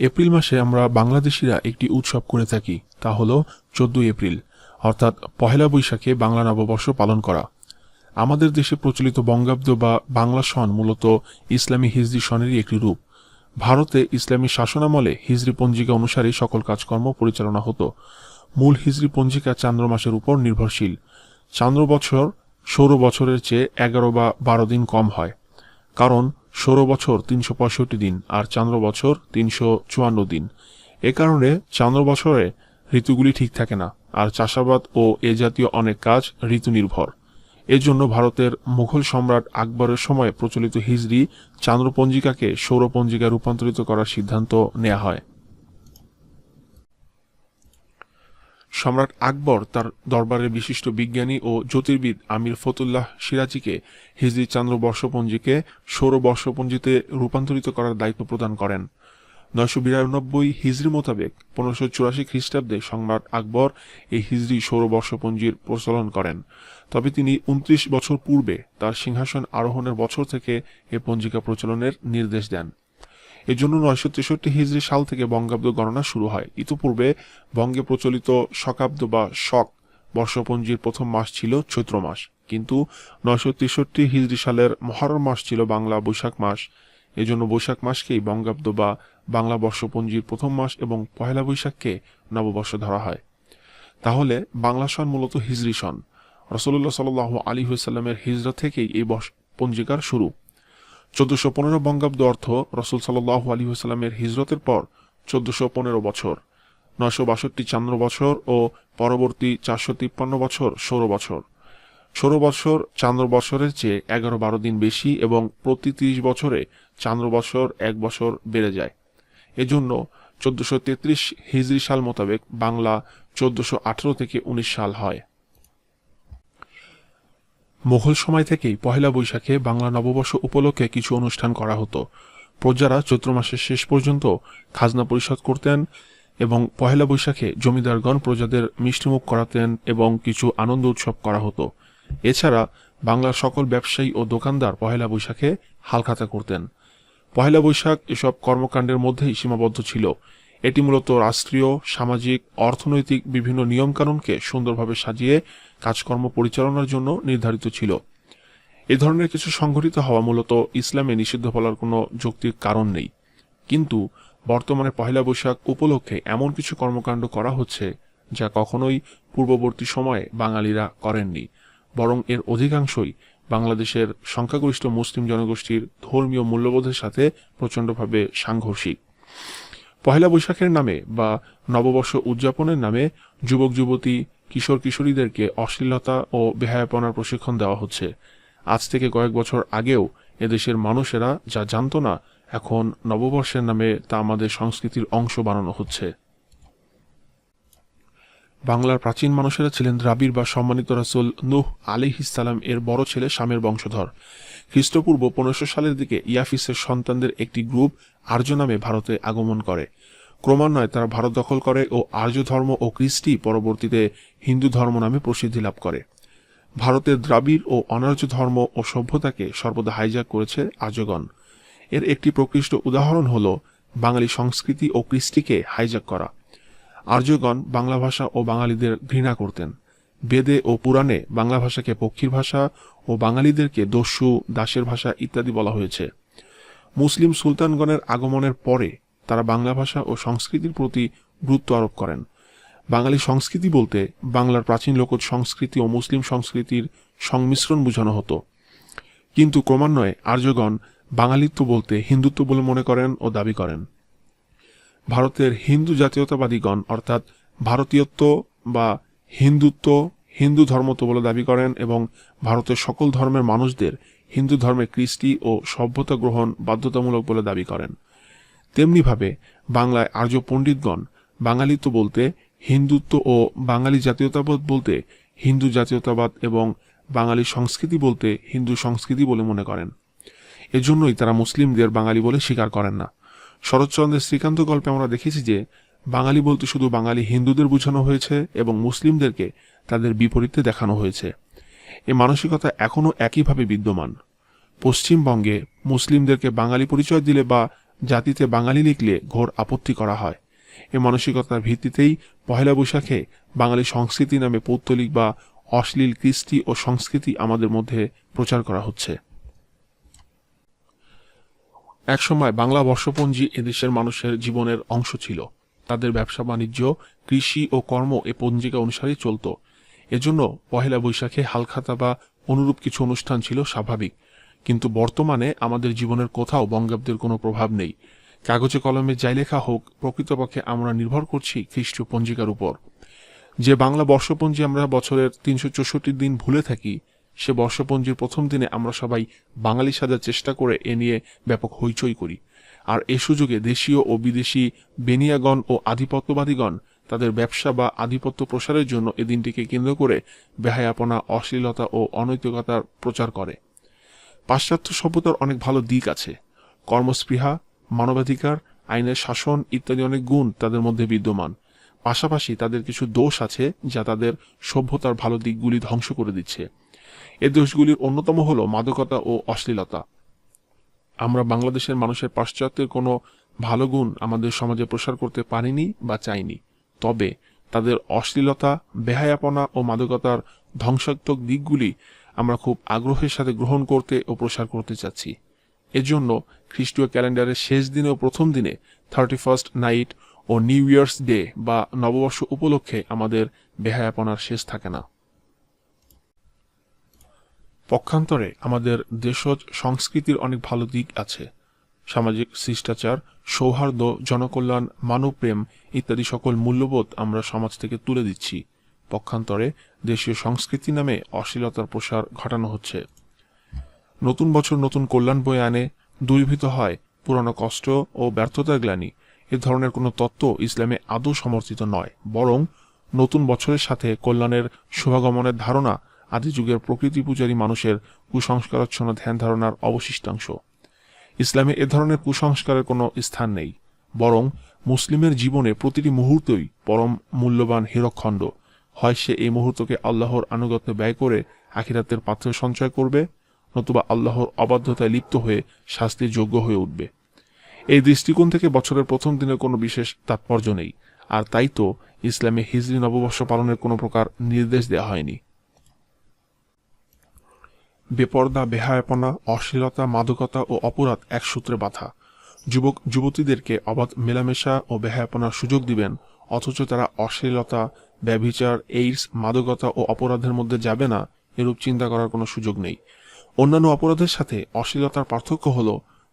April মাসে আমরা বাংলাদেশিরা একটি উৎসব করে থাকি, তা হলো চোদ্দই এপ্রিল, অর্থাৎ পহেলা বৈশাখে বাংলা নববর্ষ পালন করা। আমাদের দেশে প্রচলিত বঙ্গাব্দ বা বাংলা সন মূলত ইসলামী হিজরি সনেরই একটি রূপ। ভারতে ইসলামী শাসনামলে হিজরি পঞ্জিকা অনুসারে সকল কাজকর্ম পরিচালনা হতো। মূল হিজরি পঞ্জিকা চান্দ্র মাসের উপর নির্ভরশীল। চান্দ্র বছর সৌর বছরের চেয়ে এগারো বা বারো দিন কম হয়। কারণ সৌর বছর তিনশো পঁয়ষট্টি দিন আর চান্দ্র বছর তিনশো চুয়ান্ন দিন। এ কারণে চান্দ্র বছরে ঋতুগুলি ঠিক থাকে না, আর চাষাবাদ ও এ জাতীয় অনেক কাজ ঋতু নির্ভর এজন্য ভারতের মুঘল সম্রাট আকবরের সময় প্রচলিত হিজড়ি চান্দ্রপঞ্জিকাকে সৌরপঞ্জিকা রূপান্তরিত করার সিদ্ধান্ত নেওয়া হয়। সম্রাট আকবর তার দরবারের বিশিষ্ট বিজ্ঞানী ও জ্যোতির্বিদ আমির ফতুল্লাহ সিরাজিকে হিজরি চান্দ্র বর্ষপঞ্জিকে সৌর বর্ষপঞ্জিতে রূপান্তরিত করার দায়িত্ব প্রদান করেন। নয়শো বিরানব্বই হিজরি মোতাবেক পনেরোশো চুরাশি খ্রিস্টাব্দে সম্রাট আকবর এই হিজরি সৌর বর্ষপঞ্জির প্রচলন করেন। তবে তিনি উনত্রিশ বছর পূর্বে তার সিংহাসন আরোহণের বছর থেকে এ পঞ্জিকা প্রচলনের নির্দেশ দেন। এজন্য নয়শো তেষট্টি হিজরি সাল থেকে বঙ্গাব্দ গণনা শুরু হয়। ইতোপূর্বে বঙ্গে প্রচলিত শকাব্দ বা শক বর্ষপঞ্জির প্রথম মাস ছিল চৈত্র মাস। কিন্তু নয়শো তেষট্টি হিজড়ি সালের মহরম মাস ছিল বাংলা বৈশাখ মাস। এজন্য বৈশাখ মাসকেই বঙ্গাব্দ বা বাংলা বর্ষপঞ্জির প্রথম মাস এবং পহেলা বৈশাখকে নববর্ষ ধরা হয়। তাহলে বাংলা সন মূলত হিজরি সন। রসুল্লাহ সাল আলী হুসাল্লামের হিজরা থেকেই এই বর্ষ- পঞ্জিকার শুরু। চোদ্দশো পনেরো বঙ্গাব্দ অর্থ রসুল সাল্লাহ আলী হুসাল্লামের হিজরতের পর চোদ্দশো পনেরো বছর, নয়শো বাষট্টি চান্দ্র বছর ও পরবর্তী চারশো তিপ্পান্ন বছর ষোলো বছর। ষোলো বছর চান্দ্র বছরের চেয়ে এগারো বারো দিন বেশি এবং প্রতি তিরিশ বছরে চান্দ্র বছর এক বছর বেড়ে যায়। এজন্য চোদ্দশো তেত্রিশ হিজরি সাল মোতাবেক বাংলা চোদ্দশো আঠেরো থেকে উনিশ সাল হয়। মুঘল সময় থেকেই পহেলা বৈশাখে বাংলা নববর্ষ উপলক্ষে কিছু অনুষ্ঠান করা হতো। প্রজারা চৈত্র মাসের শেষ পর্যন্ত খাজনা পরিশোধ করতেন এবং পহেলা বৈশাখে জমিদারগণ প্রজাদের মিষ্টিমুখ করাতেন এবং কিছু আনন্দ উৎসব করা হতো। এছাড়া বাংলার সকল ব্যবসায়ী ও দোকানদার পহেলা বৈশাখে হালখাতা করতেন। পহেলা বৈশাখ এসব কর্মকাণ্ডের মধ্যেই সীমাবদ্ধ ছিল। এটি মূলত রাষ্ট্রীয়, সামাজিক, অর্থনৈতিক বিভিন্ন নিয়মকানুনকে সুন্দরভাবে সাজিয়ে কাজকর্ম পরিচালনার জন্য নির্ধারিত ছিল। এ ধরনের কিছু সংঘটিত হওয়া মূলত ইসলামে নিষিদ্ধ বলার কোনো যৌক্তিক কারণ নেই। কিন্তু বর্তমানে পহেলা বৈশাখ উপলক্ষে এমন কিছু কর্মকাণ্ড করা হচ্ছে যা কখনোই পূর্ববর্তী সময়ে বাঙালিরা করেননি, বরং এর অধিকাংশই বাংলাদেশের সংখ্যাগরিষ্ঠ মুসলিম জনগোষ্ঠীর ধর্মীয় মূল্যবোধের সাথে প্রচণ্ডভাবে সাংঘর্ষিক। পহেলা বৈশাখের নামে বা নববর্ষ উদযাপনের নামে যুবক, যুবতী, কিশোর, কিশোরীদেরকে অশ্লীলতা ও বেহায়াপনার প্রশিক্ষণ দেওয়া হচ্ছে। আজ থেকে কয়েক বছর আগেও এদেশের মানুষেরা যা জানত না, এখন নববর্ষের নামে তা আমাদের সংস্কৃতির অংশ বানানো হচ্ছে। বাংলার প্রাচীন মানুষেরা ছিলেন দ্রাবিড় বা সম্মানিত রাসুল নুহ আলিহিসাল্লাম এর বড় ছেলে স্বামের বংশধর। খ্রিস্টপূর্ব পনেরোশো সালের দিকে ইয়াফিসের সন্তানদের একটি গ্রুপ আর্য নামে ভারতে আগমন করে। ক্রমান্বয়ে তারা ভারত দখল করে ও আর্য ধর্ম ও কৃষ্টি পরবর্তীতে হিন্দু ধর্ম নামে প্রসিদ্ধি লাভ করে। ভারতের দ্রাবিড় ও অনার্য ধর্ম ও সভ্যতাকে সর্বদা হাইজ্যাক করেছে আর্যগণ। এর একটি প্রকৃষ্ট উদাহরণ হল বাঙালি সংস্কৃতি ও কৃষ্টিকে হাইজ্যাক করা। আর্যগণ বাংলা ভাষা ও বাঙালিদের ঘৃণা করতেন। বেদে ও পুরাণে বাংলা ভাষাকে পক্ষীর ভাষা ও বাঙালিদেরকে দস্যু, দাসের ভাষা ইত্যাদি বলা হয়েছে। মুসলিম সুলতানগণের আগমনের পরে তারা বাংলা ভাষা ও সংস্কৃতির প্রতি গুরুত্ব আরোপ করেন। বাঙালি সংস্কৃতি বলতে বাংলার প্রাচীন লোকজ সংস্কৃতি ও মুসলিম সংস্কৃতির সংমিশ্রণ বোঝানো হতো। কিন্তু ক্রমান্বয়ে আর্যগণ বাঙালিত্ব বলতে হিন্দুত্ব বলে মনে করেন ও দাবি করেন। ভারতের হিন্দু জাতীয়তাবাদীগণ, অর্থাৎ ভারতীয়ত্ব বা হিন্দুত্ব, হিন্দু ধর্মত্ব বলে দাবি করেন এবং ভারতের সকল ধর্মের মানুষদের হিন্দু ধর্মে কৃষ্টি ও সভ্যতা গ্রহণ বাধ্যতামূলক বলে দাবি করেন। তেমনিভাবে বাংলায় আর্য পণ্ডিতগণ বাঙালিত্ব বলতে হিন্দুত্ব ও বাঙালি জাতীয়তাবাদ বলতে হিন্দু জাতীয়তাবাদ এবং বাঙালি সংস্কৃতি বলতে হিন্দু সংস্কৃতি বলে মনে করেন। এজন্যই তারা মুসলিমদের বাঙালি বলে স্বীকার করেন না। শরৎচন্দ্রের শ্রীকান্ত গল্পে আমরা দেখেছি যে বাঙালি বলতে শুধু বাঙালি হিন্দুদের বোঝানো হয়েছে এবং মুসলিমদেরকে তাদের বিপরীতে দেখানো হয়েছে। এ মানসিকতা এখনও একইভাবে বিদ্যমান। পশ্চিমবঙ্গে মুসলিমদেরকে বাঙালি পরিচয় দিলে বা জাতিতে বাঙালি লিখলে ঘোর আপত্তি করা হয়। এ মানসিকতার ভিত্তিতেই পহেলা বৈশাখে বাঙালি সংস্কৃতি নামে পৌত্তলিক বা অশ্লীল কৃষ্টি ও সংস্কৃতি আমাদের মধ্যে প্রচার করা হচ্ছে। একসময় বাংলা বর্ষপঞ্জি এদেশের মানুষের জীবনের অংশ ছিল। তাদের ব্যবসা বাণিজ্য, কৃষি ও কর্ম এ পঞ্জিকা অনুসারেই চলত। এজন্য পহেলা বৈশাখে হালখাতা বা অনুরূপ কিছু অনুষ্ঠান ছিল স্বাভাবিক। কিন্তু বর্তমানে আমাদের জীবনের কোথাও বঙ্গাব্দের কোনো প্রভাব নেই। কাগজে কলমে যাই লেখা হোক, প্রকৃতপক্ষে আমরা নির্ভর করছি খ্রিস্টীয় পঞ্জিকার উপর। যে বাংলা বর্ষপঞ্জি আমরা বছরের তিনশো চৌষট্টি দিন ভুলে থাকি সে বর্ষপঞ্জির প্রথম দিনে আমরা সবাই বাঙালি সাজার চেষ্টা করে এ নিয়ে ব্যাপক হইচই করি। আর এ সুযোগে দেশীয় ও বিদেশি বেনিয়াগণ ও আধিপত্যবাদীগণ তাদের ব্যবসা বা আধিপত্য প্রসারের জন্য এ দিনটিকে কেন্দ্র করে বেহায়াপনা, অশ্লীলতা ও অনৈতিকতার প্রচার করে। পাশ্চাত্য সভ্যতার অনেক ভালো দিক আছে। কর্মস্পৃহা, মানবাধিকার, আইনের শাসন ইত্যাদি অনেক গুণ তাদের মধ্যে বিদ্যমান। পাশাপাশি তাদের কিছু দোষ আছে যা তাদের সভ্যতার ভালো দিকগুলি ধ্বংস করে দিচ্ছে। এ দোষগুলির অন্যতম হল মাদকতা ও অশ্লীলতা। আমরা বাংলাদেশের মানুষের পাশ্চাত্যের কোনো ভালো গুণ আমাদের সমাজে প্রসার করতে পারিনি বা চাইনি। তবে তাদের অশ্লীলতা, বেহায়াপনা ও মাদকতার ধ্বংসাত্মক দিকগুলি আমরা খুব আগ্রহের সাথে গ্রহণ করতে ও প্রসার করতে চাচ্ছি। এজন্য খ্রিস্টীয় ক্যালেন্ডারের শেষ দিনে ও প্রথম দিনে থার্টি ফার্স্ট নাইট ও নিউ ইয়ার্স ডে বা নববর্ষ উপলক্ষে আমাদের বেহায়াপনার শেষ থাকে না। পক্ষান্তরে আমাদের দেশজ সংস্কৃতির অনেক ভালো দিক আছে। সামাজিক শিষ্টাচার, সৌহার্দ্য, জনকল্যাণ, মানবপ্রেম ইত্যাদি সকল মূল্যবোধ আমরা সমাজ থেকে তুলে দিচ্ছি। পক্ষান্তরে দেশীয় সংস্কৃতি নামে অশ্লীলতার প্রসার ঘটানো হচ্ছে। নতুন বছর নতুন কল্যাণ বয়ে আনে, দূরীভূত হয়, পুরানো কষ্ট ও ব্যর্থতার গ্লানি। এ ধরনের কোনো তত্ত্ব ইসলামে আদৌ সমর্থিত নয়, বরং নতুন বছরের সাথে কল্যাণের শুভাগমনের ধারণা আদি যুগের প্রকৃতি পূজারী মানুষের কুসংস্কারচ্ছন্ন ধ্যান ধারণার অবশিষ্টাংশ। ইসলামে এ ধরনের কুসংস্কারের কোনো স্থান নেই, বরং মুসলিমের জীবনে প্রতিটি মুহূর্তই পরম মূল্যবান হীরকখণ্ড। হয় সে এই মুহূর্তকে আল্লাহর আনুগত্য ব্যয় করে আখিরাতের পাত্র সঞ্চয় করবে, নতুবা আল্লাহর অবাধ্যতায় লিপ্ত হয়ে শাস্তির যোগ্য হয়ে উঠবে। এই দৃষ্টিকোণ থেকে বছরের প্রথম দিনের কোনো বিশেষ তাৎপর্য নেই, আর তাই তো ইসলামে হিজরি নববর্ষ পালনের কোনো প্রকার নির্দেশ দেওয়া হয়নি। বেপর্দা, বেহায়াপনা, অশ্লীলতা, মাদকতা ও অপরাধ এক সূত্রে বাঁধা। যুবক, যুবতীদেরকে অবাধ মেলামেশা ও বেহায়াপনার সুযোগ দিবেন, অথচ তারা অশ্লীলতা, ব্যভিচার, এইডস, মাদকতা ও অপরাধের মধ্যে যাবে না, এরূপ চিন্তা করার কোনো সুযোগ নেই। অন্যান্য অপরাধের সাথে অশ্লীলতার পার্থক্য হল,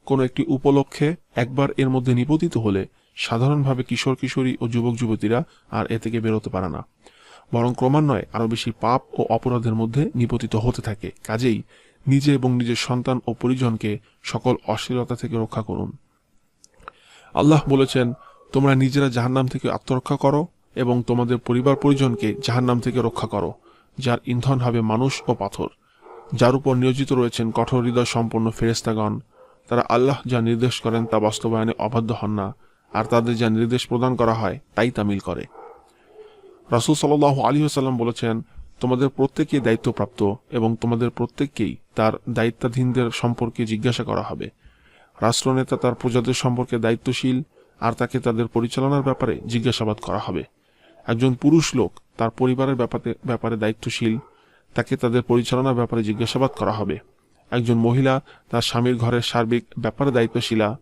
কোনো একটি উপলক্ষে একবার এর মধ্যে নিপতিত হলে সাধারণভাবে কিশোর কিশোরী ও যুবক যুবতীরা আর এ থেকে বেরোতে পারে না। বরং ক্রমান্বয়ে আরও বেশি পাপ ও অপরাধের মধ্যে নিপতিত হতে থাকে। কাজেই নিজে এবং নিজের সন্তান ও পরিজনকে সকল অশ্লীলতা থেকে রক্ষা করুন। আল্লাহ বলেছেন, তোমরা নিজেরা জাহান্নাম থেকে আত্মরক্ষা করো এবং তোমাদের পরিবার পরিজনকে জাহান্নাম থেকে রক্ষা করো, যার ইন্ধন হবে মানুষ ও পাথর। যার উপর নিয়োজিত রয়েছেন কঠোর হৃদয় সম্পন্ন ফেরেস্তাগণ তারা আল্লাহ যা নির্দেশ করেন তা বাস্তবায়নে অবাধ্য হন না, আর তাদের যা নির্দেশ প্রদান করা হয়, তাই তামিল করে। রাসুল সাল আলী সাল্লাম বলেছেন, তোমাদের প্রত্যেকেই দায়িত্বপ্রাপ্ত এবং তোমাদের প্রত্যেককেই তার দায়িত্বাধীনদের সম্পর্কে জিজ্ঞাসা করা হবে। রাষ্ট্রনেতা তার প্রজাদের সম্পর্কে দায়িত্বশীল আর তাকে তাদের পরিচালনার ব্যাপারে জিজ্ঞাসাবাদ করা হবে। একজন পুরুষ লোক তার পরিবারের ব্যাপারে ব্যাপারে দায়িত্বশীল, তাকে তাদের পরিচালনার ব্যাপারে জিজ্ঞাসাবাদ করা হবে। একজন মহিলা তার স্বামীর ঘরের সার্বিক ব্যাপারে দায়িত্বশীলা,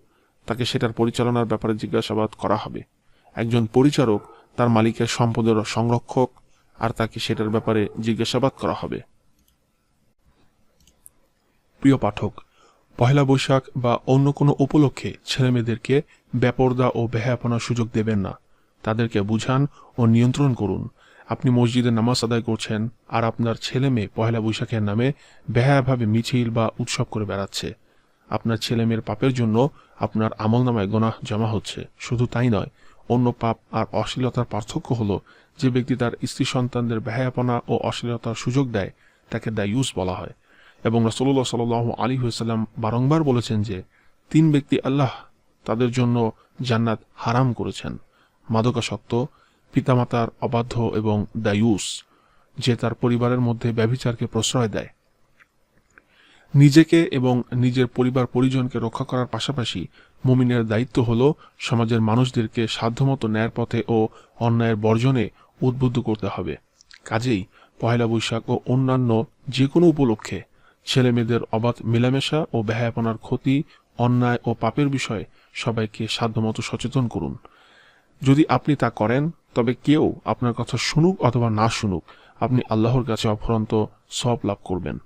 তাকে সেটার পরিচালনার ব্যাপারে জিজ্ঞাসাবাদ করা হবে। একজন পরিচারক তার মালিকের সম্পদের সংরক্ষক আর তাকে সেটার ব্যাপারে জিজ্ঞাসাবাদ করা হবে। প্রিয় পাঠক, পহেলা বৈশাখ বা অন্য কোনো উপলক্ষে ছেলেমেয়েদেরকে বেপর্দা ও বেহায়াপনার সুযোগ দেবেন না। তাদেরকে বুঝান ও নিয়ন্ত্রণ করুন। আপনি মসজিদে নামাজ আদায় করছেন আর আপনার ছেলে মেয়ে পহেলা বৈশাখের নামে বেহায়াভাবে মিছিল বা উৎসব করে বেড়াচ্ছে। আপনার ছেলে মেয়ের পাপের জন্য আপনার আমল নামায় গোনাহ জমা হচ্ছে। শুধু তাই নয় অন্য পাপ আর অশ্লীলতার পার্থক্য হলো, যে ব্যক্তি তার স্ত্রী সন্তানদের বেহায়াপনা ও অশ্লীলতার সুযোগ দেয়, তাকে দায়ুস বলা হয়। এবং রসল্লাহ সাল আলী হুসাল্লাম বারংবার বলেছেন যে, তিন ব্যক্তি আল্লাহ তাদের জন্য জান্নাত হারাম করেছেন। মাদকাসক্ত, পিতামাতার অবাধ্য এবং দায়ুস, যে তার পরিবারের মধ্যে ব্যভিচারকে প্রশ্রয় দেয়। নিজেকে এবং নিজের পরিবার পরিজনকে রক্ষা করার পাশাপাশি মুমিনের দায়িত্ব হল সমাজের মানুষদেরকে সাধ্যমতো ন্যায়ের পথে ও অন্যায়ের বর্জনে উদ্বুদ্ধ করতে হবে। কাজেই পহেলা বৈশাখ ও অন্যান্য যে কোনো উপলক্ষে ছেলে মেয়েদের অবাধ মেলামেশা ও ব্যয়াপনার ক্ষতি, অন্যায় ও পাপের বিষয়ে সবাইকে সাধ্যমতো সচেতন করুন। যদি আপনি তা করেন, তবে কেউ আপনার কথা শুনুক অথবা না শুনুক, আপনি আল্লাহর কাছে অফুরন্ত সব লাভ করবেন।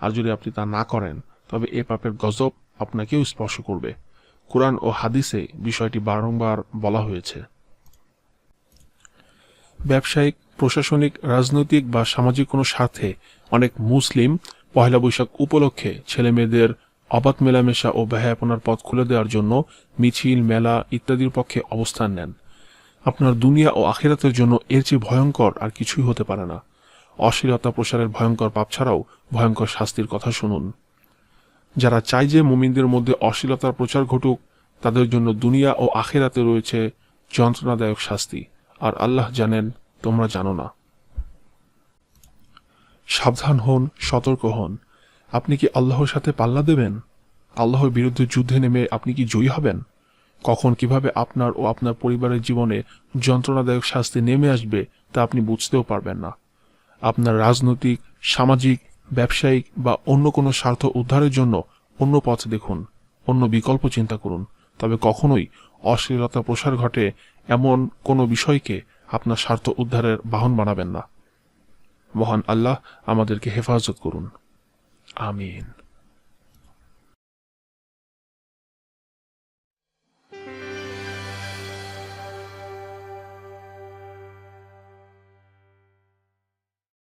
আর যদি আপনি তা না করেন, তবে এ পাপের গজব আপনাকেও স্পর্শ করবে। কোরআন ও হাদিসে বিষয়টি বারংবার বলা হয়েছে। ব্যবসায়িক, প্রশাসনিক, রাজনৈতিক বা সামাজিক কোনো স্বার্থে অনেক মুসলিম পহেলা বৈশাখ উপলক্ষে ছেলে মেয়েদের অবাধ মেলামেশা ও ব্যয়াপনার পথ খুলে দেওয়ার জন্য মিছিল, মেলা ইত্যাদির পক্ষে অবস্থান নেন। আপনার দুনিয়া ও আখেরাতের জন্য এর চেয়ে ভয়ঙ্কর আর কিছুই হতে পারে না। অশ্লীলতা প্রসারের ভয়ঙ্কর পাপ ছাড়াও ভয়ঙ্কর শাস্তির কথা শুনুন। যারা চায় যে মুমিনদের মধ্যে অশ্লীলতার প্রচার ঘটুক, তাদের জন্য দুনিয়া ও আখেরাতে রয়েছে যন্ত্রণাদায়ক শাস্তি। আর আল্লাহ জানেন, তোমরা জানো না। সাবধান হন, সতর্ক হন। আপনি কি আল্লাহর সাথে পাল্লা দেবেন? আল্লাহর বিরুদ্ধে যুদ্ধে নেমে আপনি কি জয়ী হবেন? কখন কীভাবে আপনার ও আপনার পরিবারের জীবনে যন্ত্রণাদায়ক শাস্তি নেমে আসবে, তা আপনি বুঝতেও পারবেন না। আপনার রাজনৈতিক, সামাজিক, ব্যবসায়িক বা অন্য কোনো স্বার্থ উদ্ধারের জন্য অন্য পথ দেখুন, অন্য বিকল্প চিন্তা করুন। তবে কখনোই অশ্লীলতা প্রসার ঘটে এমন কোনো বিষয়কে আপনার স্বার্থ উদ্ধারের বাহন বানাবেন না। মহান আল্লাহ আমাদেরকে হেফাজত করুন। আমিন।